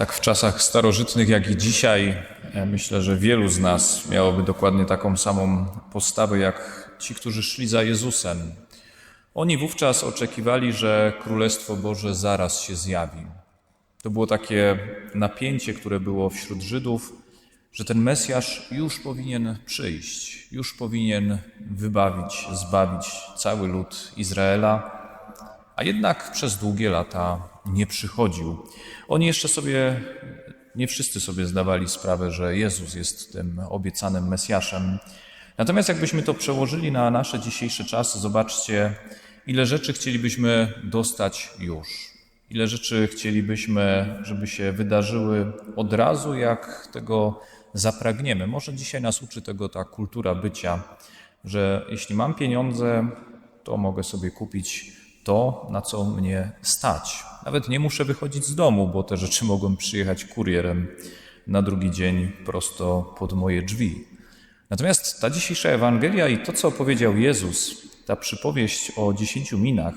Tak w czasach starożytnych, jak i dzisiaj, myślę, że wielu z nas miałoby dokładnie taką samą postawę jak ci, którzy szli za Jezusem. Oni wówczas oczekiwali, że Królestwo Boże zaraz się zjawi. To było takie napięcie, które było wśród Żydów, że ten Mesjasz już powinien przyjść, już powinien wybawić, zbawić cały lud Izraela, a jednak przez długie lata nie przychodził. Oni jeszcze sobie, nie wszyscy sobie zdawali sprawę, że Jezus jest tym obiecanym Mesjaszem. Natomiast jakbyśmy to przełożyli na nasze dzisiejsze czasy, zobaczcie, ile rzeczy chcielibyśmy dostać już. Ile rzeczy chcielibyśmy, żeby się wydarzyły od razu, jak tego zapragniemy. Może dzisiaj nas uczy tego ta kultura bycia, że jeśli mam pieniądze, to mogę sobie kupić to, na co mnie stać. Nawet nie muszę wychodzić z domu, bo te rzeczy mogą przyjechać kurierem na drugi dzień prosto pod moje drzwi. Natomiast ta dzisiejsza Ewangelia i to, co opowiedział Jezus, ta przypowieść o dziesięciu minach,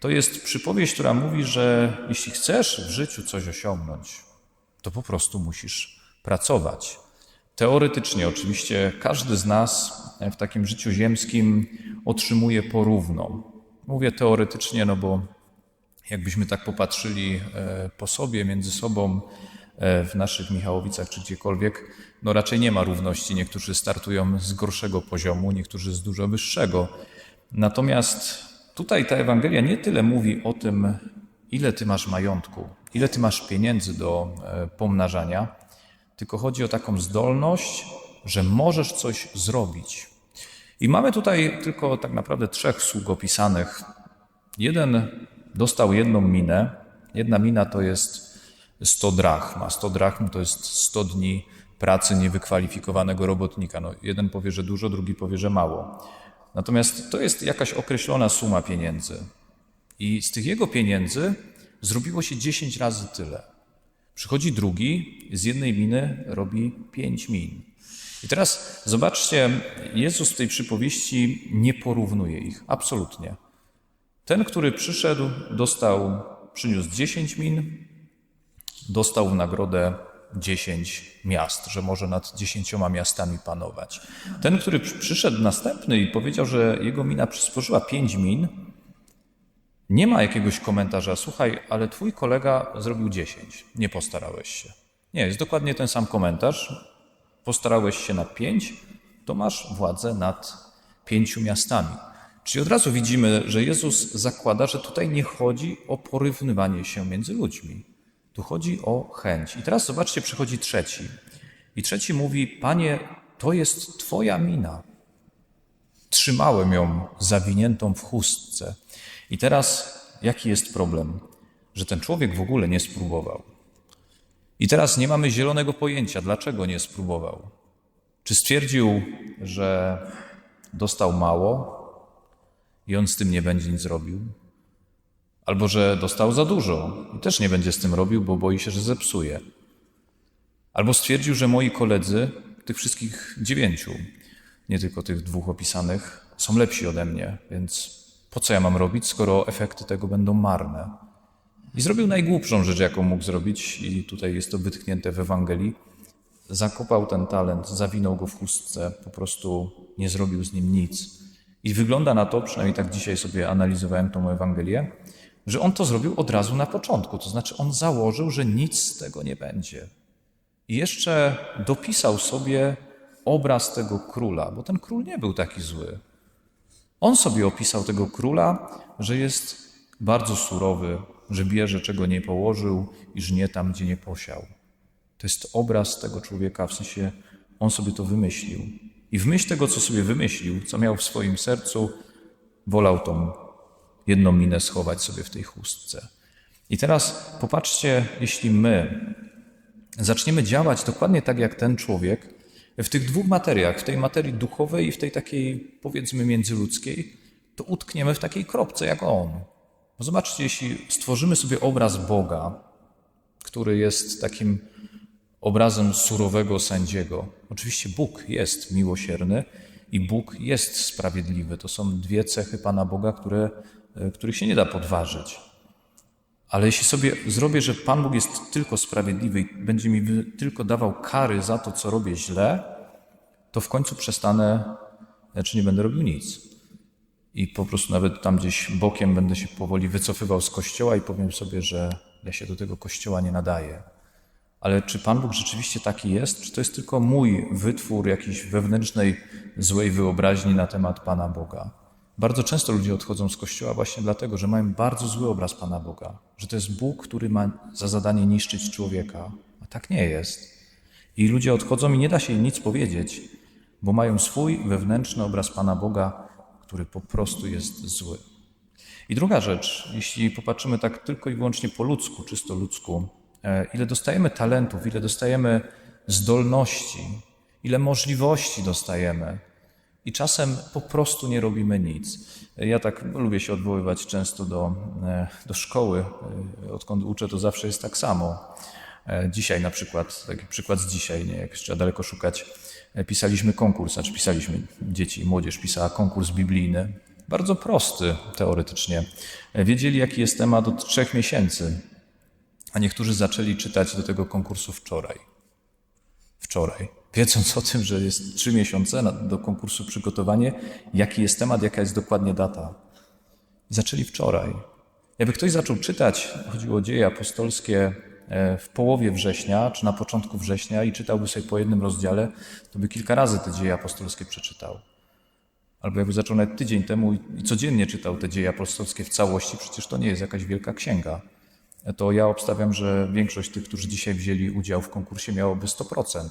to jest przypowieść, która mówi, że jeśli chcesz w życiu coś osiągnąć, to po prostu musisz pracować. Teoretycznie, oczywiście, każdy z nas w takim życiu ziemskim otrzymuje porówno. Mówię teoretycznie, no bo jakbyśmy tak popatrzyli e, po sobie, między sobą, e, w naszych Michałowicach czy gdziekolwiek, no raczej nie ma równości. Niektórzy startują z gorszego poziomu, niektórzy z dużo wyższego. Natomiast tutaj ta Ewangelia nie tyle mówi o tym, ile ty masz majątku, ile ty masz pieniędzy do e, pomnażania, tylko chodzi o taką zdolność, że możesz coś zrobić. I mamy tutaj tylko tak naprawdę trzech sług opisanych. Jeden dostał jedną minę. Jedna mina to jest 100 drachm, a 100 drachm to jest 100 dni pracy niewykwalifikowanego robotnika. No, jeden powie, że dużo, drugi powie, że mało. Natomiast to jest jakaś określona suma pieniędzy. I z tych jego pieniędzy zrobiło się 10 razy tyle. Przychodzi drugi, z jednej miny robi pięć min. I teraz zobaczcie, Jezus w tej przypowieści nie porównuje ich, absolutnie. Ten, który przyszedł, dostał, przyniósł dziesięć min, dostał w nagrodę dziesięć miast, że może nad dziesięcioma miastami panować. Ten, który przyszedł następny i powiedział, że jego mina przysporzyła pięć min, nie ma jakiegoś komentarza, słuchaj, ale twój kolega zrobił dziesięć, nie postarałeś się. Nie, jest dokładnie ten sam komentarz. Postarałeś się na pięć, to masz władzę nad pięciu miastami. Czyli od razu widzimy, że Jezus zakłada, że tutaj nie chodzi o porównywanie się między ludźmi. Tu chodzi o chęć. I teraz zobaczcie, przychodzi trzeci. I trzeci mówi: Panie, to jest Twoja mina. Trzymałem ją zawiniętą w chustce. I teraz jaki jest problem? Że ten człowiek w ogóle nie spróbował. I teraz nie mamy zielonego pojęcia, dlaczego nie spróbował. Czy stwierdził, że dostał mało i on z tym nie będzie nic robił? Albo że dostał za dużo i też nie będzie z tym robił, bo boi się, że zepsuje. Albo stwierdził, że moi koledzy, tych wszystkich dziewięciu, nie tylko tych dwóch opisanych, są lepsi ode mnie, więc po co ja mam robić, skoro efekty tego będą marne? I zrobił najgłupszą rzecz, jaką mógł zrobić, i tutaj jest to wytknięte w Ewangelii. Zakopał ten talent, zawinął go w chustce, po prostu nie zrobił z nim nic. I wygląda na to, przynajmniej tak dzisiaj sobie analizowałem tą Ewangelię, że on to zrobił od razu na początku. To znaczy, on założył, że nic z tego nie będzie. I jeszcze dopisał sobie obraz tego króla, bo ten król nie był taki zły. On sobie opisał tego króla, że jest bardzo surowy, że bierze czego nie położył i żnie tam, gdzie nie posiał. To jest obraz tego człowieka, w sensie on sobie to wymyślił. I w myśl tego, co sobie wymyślił, co miał w swoim sercu, wolał tą jedną minę schować sobie w tej chustce. I teraz popatrzcie, jeśli my zaczniemy działać dokładnie tak jak ten człowiek, w tych dwóch materiach, w tej materii duchowej i w tej takiej, powiedzmy, międzyludzkiej, to utkniemy w takiej kropce jak on. Bo zobaczcie, jeśli stworzymy sobie obraz Boga, który jest takim obrazem surowego sędziego. Oczywiście Bóg jest miłosierny i Bóg jest sprawiedliwy. To są dwie cechy Pana Boga, które, których się nie da podważyć. Ale jeśli sobie zrobię, że Pan Bóg jest tylko sprawiedliwy i będzie mi tylko dawał kary za to, co robię źle, to w końcu przestanę, znaczy nie będę robił nic. I po prostu nawet tam gdzieś bokiem będę się powoli wycofywał z kościoła i powiem sobie, że ja się do tego kościoła nie nadaję. Ale czy Pan Bóg rzeczywiście taki jest? Czy to jest tylko mój wytwór jakiejś wewnętrznej złej wyobraźni na temat Pana Boga? Bardzo często ludzie odchodzą z kościoła właśnie dlatego, że mają bardzo zły obraz Pana Boga, że to jest Bóg, który ma za zadanie niszczyć człowieka. A tak nie jest. I ludzie odchodzą i nie da się im nic powiedzieć, bo mają swój wewnętrzny obraz Pana Boga, który po prostu jest zły. I druga rzecz, jeśli popatrzymy tak tylko i wyłącznie po ludzku, czysto ludzku, e, ile dostajemy talentów, ile dostajemy zdolności, ile możliwości dostajemy, i czasem po prostu nie robimy nic. Ja tak lubię się odwoływać często do, e, do szkoły. E, Odkąd uczę, to zawsze jest tak samo. Dzisiaj na przykład, taki przykład z dzisiaj, nie, jak trzeba daleko szukać, pisaliśmy konkurs, znaczy pisaliśmy, dzieci i młodzież pisała konkurs biblijny. Bardzo prosty teoretycznie. E, Wiedzieli, jaki jest temat od trzech miesięcy, a niektórzy zaczęli czytać do tego konkursu wczoraj wczoraj, wiedząc o tym, że jest trzy miesiące do konkursu przygotowanie, jaki jest temat, jaka jest dokładnie data. Zaczęli wczoraj. Jakby ktoś zaczął czytać, chodziło o dzieje apostolskie e, w połowie września, czy na początku września i czytałby sobie po jednym rozdziale, to by kilka razy te dzieje apostolskie przeczytał. Albo jakby zaczął nawet tydzień temu i codziennie czytał te dzieje apostolskie w całości, przecież to nie jest jakaś wielka księga. To ja obstawiam, że większość tych, którzy dzisiaj wzięli udział w konkursie, miałoby 100%.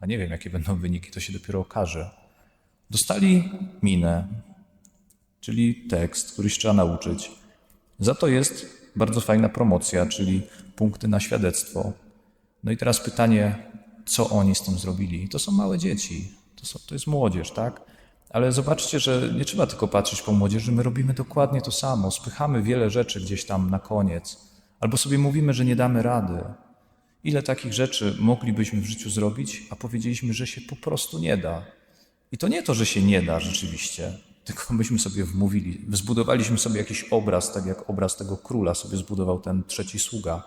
A nie wiem, jakie będą wyniki, to się dopiero okaże. Dostali minę, czyli tekst, który się trzeba nauczyć. Za to jest bardzo fajna promocja, czyli punkty na świadectwo. No i teraz pytanie, co oni z tym zrobili? To są małe dzieci, to, są, to jest młodzież, tak? Ale zobaczcie, że nie trzeba tylko patrzeć po młodzieży, my robimy dokładnie to samo. Spychamy wiele rzeczy gdzieś tam na koniec, albo sobie mówimy, że nie damy rady. Ile takich rzeczy moglibyśmy w życiu zrobić, a powiedzieliśmy, że się po prostu nie da. I to nie to, że się nie da rzeczywiście, tylko myśmy sobie wmówili, zbudowaliśmy sobie jakiś obraz, tak jak obraz tego króla sobie zbudował ten trzeci sługa.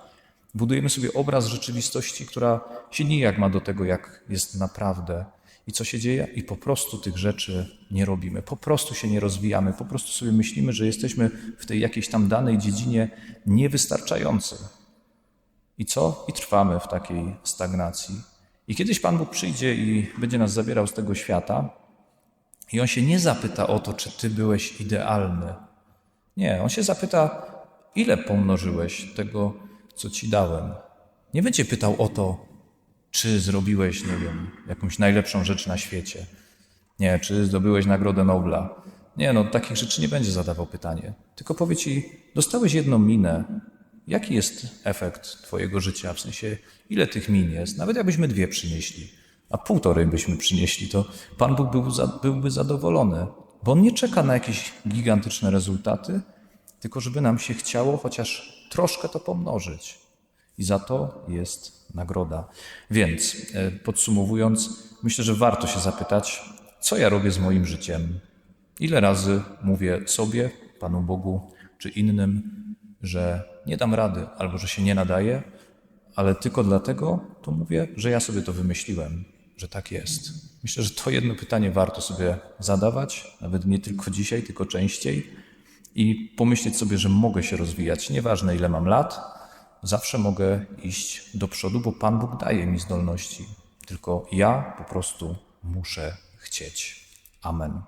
Budujemy sobie obraz rzeczywistości, która się nijak ma do tego, jak jest naprawdę. I co się dzieje? I po prostu tych rzeczy nie robimy, po prostu się nie rozwijamy, po prostu sobie myślimy, że jesteśmy w tej jakiejś tam danej dziedzinie niewystarczający. I co? I trwamy w takiej stagnacji. I kiedyś Pan Bóg przyjdzie i będzie nas zabierał z tego świata, i On się nie zapyta o to, czy Ty byłeś idealny. Nie, On się zapyta, ile pomnożyłeś tego, co Ci dałem. Nie będzie pytał o to, czy zrobiłeś, nie wiem, jakąś najlepszą rzecz na świecie. Nie, czy zdobyłeś Nagrodę Nobla. Nie, no takich rzeczy nie będzie zadawał pytanie. Tylko powie Ci, dostałeś jedną minę, Jaki jest efekt Twojego życia? W sensie, ile tych min jest? Nawet jakbyśmy dwie przynieśli, a półtorej byśmy przynieśli, to Pan Bóg był byłby zadowolony, bo On nie czeka na jakieś gigantyczne rezultaty, tylko żeby nam się chciało chociaż troszkę to pomnożyć. I za to jest nagroda. Więc e, podsumowując, myślę, że warto się zapytać, co ja robię z moim życiem? Ile razy mówię sobie, Panu Bogu czy innym, że nie dam rady albo że się nie nadaje, ale tylko dlatego to mówię, że ja sobie to wymyśliłem, że tak jest. Myślę, że to jedno pytanie warto sobie zadawać, nawet nie tylko dzisiaj, tylko częściej i pomyśleć sobie, że mogę się rozwijać, nieważne ile mam lat, zawsze mogę iść do przodu, bo Pan Bóg daje mi zdolności. Tylko ja po prostu muszę chcieć. Amen.